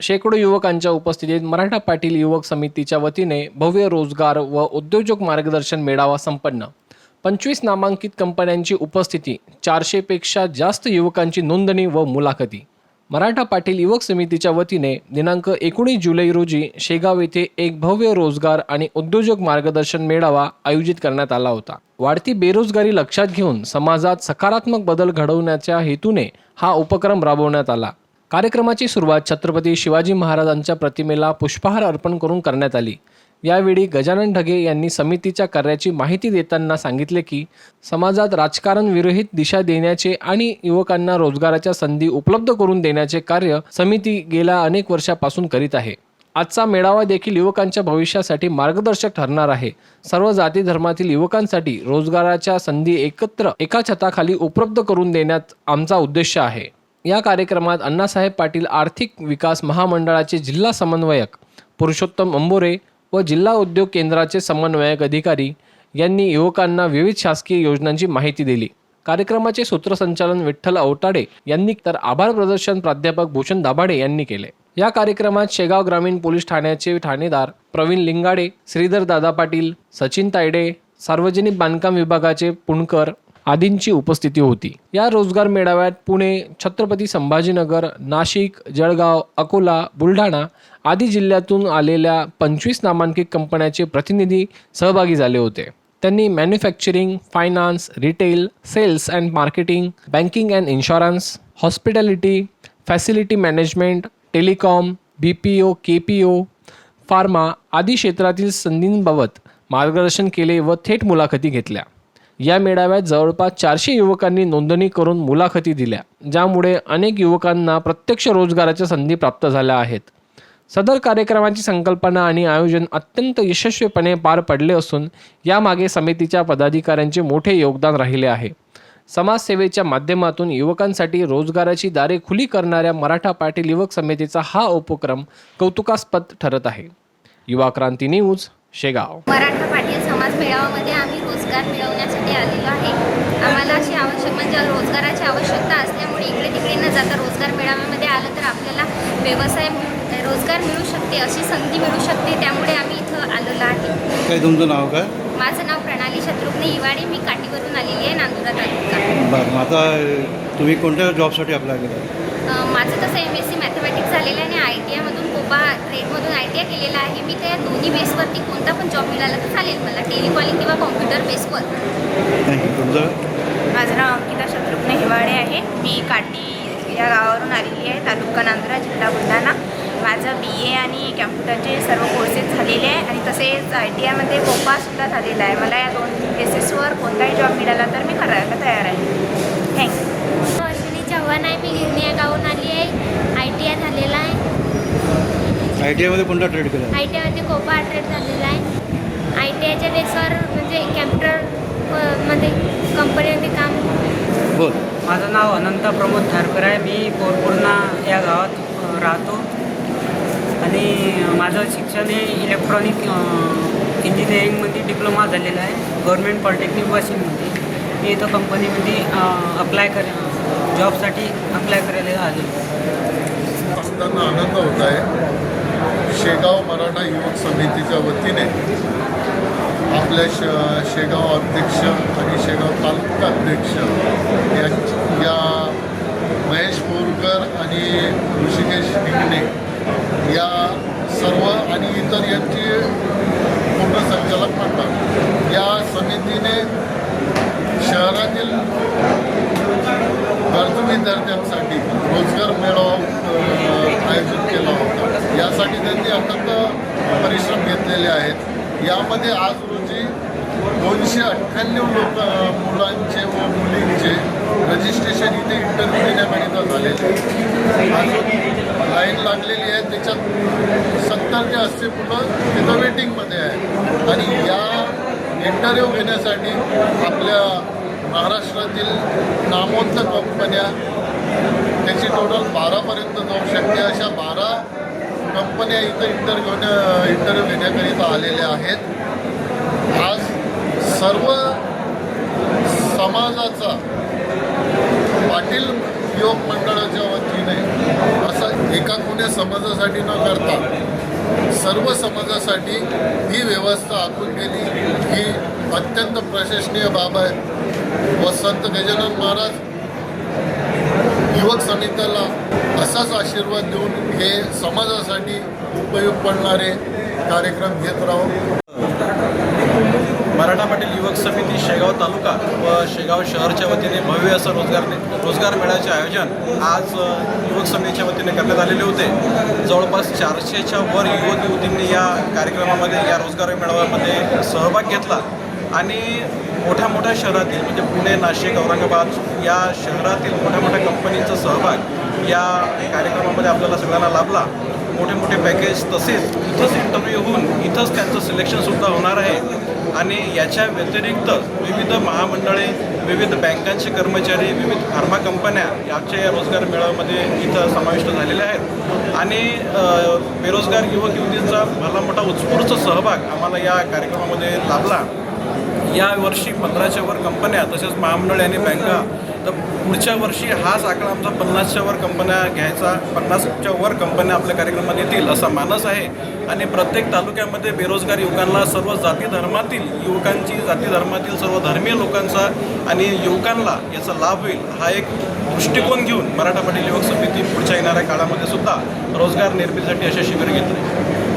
शेकडो युवकांच्या उपस्थितीत मराठा पाटील युवक समितीच्या वतीने भव्य रोजगार व उद्योजक मार्गदर्शन मेळावा संपन्न. पंचवीस नामांकित कंपन्यांची उपस्थिती चारशेपेक्षा जास्त युवकांची नोंदणी व मुलाखती. मराठा पाटील युवक समितीच्या वतीने दिनांक एकोणीस जुलै रोजी शेगाव येथे एक भव्य रोजगार आणि उद्योजक मार्गदर्शन मेळावा आयोजित करण्यात आला होता. वाढती बेरोजगारी लक्षात घेऊन समाजात सकारात्मक बदल घडवण्याच्या हेतूने हा उपक्रम राबवण्यात आला. कार्यक्रमाची सुरुवात छत्रपती शिवाजी महाराजांच्या प्रतिमेला पुष्पहार अर्पण करून करण्यात आली. यावेळी गजानन ढगे यांनी समितीच्या कार्याची माहिती देताना सांगितले की समाजात राजकारण विरहित दिशा देण्याचे आणि युवकांना रोजगाराच्या संधी उपलब्ध करून देण्याचे कार्य समिती गेल्या अनेक वर्षापासून करीत आहे. आजचा मेळावा देखील युवकांच्या भविष्यासाठी मार्गदर्शक ठरणार आहे. सर्व जाती धर्मातील युवकांसाठी रोजगाराच्या संधी एकत्र एका छताखाली उपलब्ध करून देण्यात आमचा उद्देश आहे. या कार्यक्रमात अण्णासाहेब पाटील आर्थिक विकास महामंडळाचे जिल्हा समन्वयक पुरुषोत्तम अंबोरे व जिल्हा उद्योग केंद्राचे समन्वयक अधिकारी यांनी युवकांना विविध शासकीय योजनांची माहिती दिली. कार्यक्रमाचे सूत्रसंचालन विठ्ठल औताडे यांनी तर आभार प्रदर्शन प्राध्यापक भूषण दाभाडे यांनी केले. या कार्यक्रमात शेगाव ग्रामीण पोलीस ठाण्याचे ठाणेदार प्रवीण लिंगाडे श्रीधर दादा पाटील सचिन तायडे सार्वजनिक बांधकाम विभागाचे पुणकर आदींची उपस्थिती होती. या रोजगार मेळाव्यात पुणे छत्रपती संभाजीनगर नाशिक जळगाव अकोला बुलढाणा आदी जिल्ह्यातून आलेल्या पंचवीस नामांकित कंपन्याचे प्रतिनिधी सहभागी झाले होते. त्यांनी manufacturing finance retail sales and marketing banking and insurance hospitality facility management telecom B P O K P O pharma आदी क्षेत्रातील संधींबाबत मार्गदर्शन केले व थेट मुलाखती घेतल्या. या मेळाव्यात जवळपास चारशे युवकांनी नोंदणी करून मुलाखती दिल्या ज्यामुळे अनेक युवकांना प्रत्यक्ष रोजगाराच्या संधी प्राप्त झाल्या आहेत. सदर कार्यक्रमाची संकल्पना आणि आयोजन अत्यंत यशस्वीपणे पार पडले असून यामागे समितीच्या पदाधिकाऱ्यांचे मोठे योगदान राहिले आहे. समाजसेवेच्या माध्यमातून युवकांसाठी रोजगाराची दारे खुली करणाऱ्या मराठा पाटील युवक समितीचा हा उपक्रम कौतुकास्पद ठरत आहे. युवा क्रांती न्यूज शेगाव. मराठा समाज मेळाव्यामध्ये आम्ही रोजगार मिळवण्यासाठी आलेलो आहे. आम्हाला अशी आवश्यक म्हणजे रोजगाराची आवश्यकता असल्यामुळे इकडे तिकडे न जाता रोजगार मेळाव्यामध्ये आलं तर आपल्याला व्यवसाय रोजगार मिळू शकते अशी संधी मिळू शकते त्यामुळे आम्ही इथं आलेलो आहे. काय तुमचं नाव काय? माझं नाव प्रणाली शत्रुघ्न हिवाडे मी काठीवरून आलेली आहे नांदुरा तालुका. आता तुम्ही कोणत्या जॉबसाठी अप्लाय केला? माझं तसं एम एस सी मॅथमॅटिक्स झालेलं आहे आणि आय टी आयमधून कोबा ट्रेडमधून आय टी आय केलेलं आहे. मी त्या दोन्ही बेसवरती कोणता पण जॉब मिळाला तर चालेल मला. टेलिकॉलिंग किंवा कॉम्प्युटर बेसवर माझं नाव अंकिता शत्रुघ्न हिवाळे आहे. मी काटी या गावावरून आलेली आहे. तालुका नांदुरा जिल्हा बुलढाणा. माझं बी ए आणि कॅम्प्युटरचे सर्व कोर्सेस झालेले आहे. आणि तसेच आय टी आयमध्ये कोपासुद्धा झालेला आहे. मला या दोन बेसिसवर कोणताही जॉब मिळाला तर मी करायला तयार आहे थँक्यू अश्विनी चव्हाण आहे मी गिरणी या गावून आली आहे आय टी आय झालेला आहे आय टी आयमध्ये कोणता ट्रेड केला? आय टी आयमध्ये कोपा अट्रेट झालेला आहे. आय टी आयच्या बेसवर म्हणजे कॅम्प्युटरमध्ये कंपनीमध्ये काम बरं माझं नाव अनंत प्रमोद धारकर आहे. मी पोरपूर्णा या गावात राहतो. आणि माझं शिक्षण हे इलेक्ट्रॉनिक इंजिनिअरिंगमध्ये डिप्लोमा झालेला आहे. Government polytechnic वाशिममध्ये. मी इथं कंपनीमध्ये अप्लाय कर जॉबसाठी अप्लाय करायला आलो असताना आनंद होत आहे. शेगाव मराठा युवक समितीच्या वतीने आपल्या श शेगाव अध्यक्ष आणि शेगाव तालुका अध्यक्ष या या महेश बोरकर आणि ऋषिकेश हिंगणे या सर्व आणि इतर यांची पूर्ण संचालक म्हणतात या समितीने शहरातील गरजू विद्यार्थ्यांसाठी रोजगार मेळावा अ, आयोजित केला होता यासाठी त्यांनी अत्यंत परिश्रम घेतलेले जिल्ह्यामध्ये आज रोजी दोनशे अठ्ठ्याण्णव लोक मुलांचे व मुलींचे रजिस्ट्रेशन इथे इंटरव्ह्यू देण्याकरिता झालेले आहे. अजून लाईन लागलेली आहे त्याच्यात सत्तर ते अस्सी मुलं तिथं वेटिंगमध्ये आहे आणि या इंटरव्ह्यू घेण्यासाठी आपल्या महाराष्ट्रातील नामवंत कंपन्या त्याची टोटल बारापर्यंत जाऊ शकते अशा बारा कंपन्या इथं इंटरव्ह्यू इंटरव्ह्यू घेण्याकरिता आलेल्या आहेत. आज सर्व समाजाचा पाटील युवक मंडळाच्या वतीने असं एका कोण्या समाजासाठी न करता सर्व समाजासाठी ही व्यवस्था आखून गेली. ही अत्यंत प्रशंसनीय बाब आहे. व संत गजानन महाराज युवक समितीला असाच आशीर्वाद देऊन हे समाजासाठी उपयोग पडणारे कार्यक्रम घेत राहू. मराठा पाटील युवक समिती शेगाव तालुका व शेगाव शहरच्या वतीने भव्य असं रोजगार रोजगार मेळ्याचे आयोजन आज युवक समितीच्या वतीने करण्यात आलेले होते. जवळपास चारशेच्या वर युवक युवतींनी या कार्यक्रमामध्ये या रोजगार मेळाव्यामध्ये सहभाग घेतला. आणि मोठ्या मोठ्या शहरातील म्हणजे पुणे नाशिक औरंगाबाद या शहरातील मोठ्या मोठ्या कंपनीचा सहभाग या कार्यक्रमामध्ये आपल्याला सगळ्यांना लाभला. मोठे मोठे पॅकेज तसेच इथंच इंटरव्ह्यू होऊन इथंच त्यांचं सिलेक्शनसुद्धा होणार आहे. आणि याच्या व्यतिरिक्त विविध महामंडळे विविध बँकांचे कर्मचारी विविध फार्मा कंपन्या याच्या या रोजगार मेळाव्यामध्ये इथं समाविष्ट झालेल्या आहेत. आणि बेरोजगार युवक युवतींचा भला मोठा उत्स्फूर्त सहभाग आम्हाला या कार्यक्रमामध्ये लाभला. या वर्षी पंधराच्या वर कंपन्या तसेच महामंडळ आणि बँका तर पुढच्या वर्षी हाच आकडा आमचा पन्नासच्या वर कंपन्या घ्यायचा पन्नासच्या वर कंपन्या आपल्या कार्यक्रमात येतील असा मानस आहे. आणि प्रत्येक तालुक्यामध्ये बेरोजगार युवकांना सर्व जाती धर्मातील युवकांची जाती धर्मातील सर्व धर्मीय लोकांचा आणि युवकांना याचा लाभ होईल हा एक दृष्टिकोन घेऊन मराठा पाटील युवक समिती पुढच्या येणाऱ्या काळामध्ये सुद्धा रोजगार निर्मितीसाठी असे शिबिर घेतले.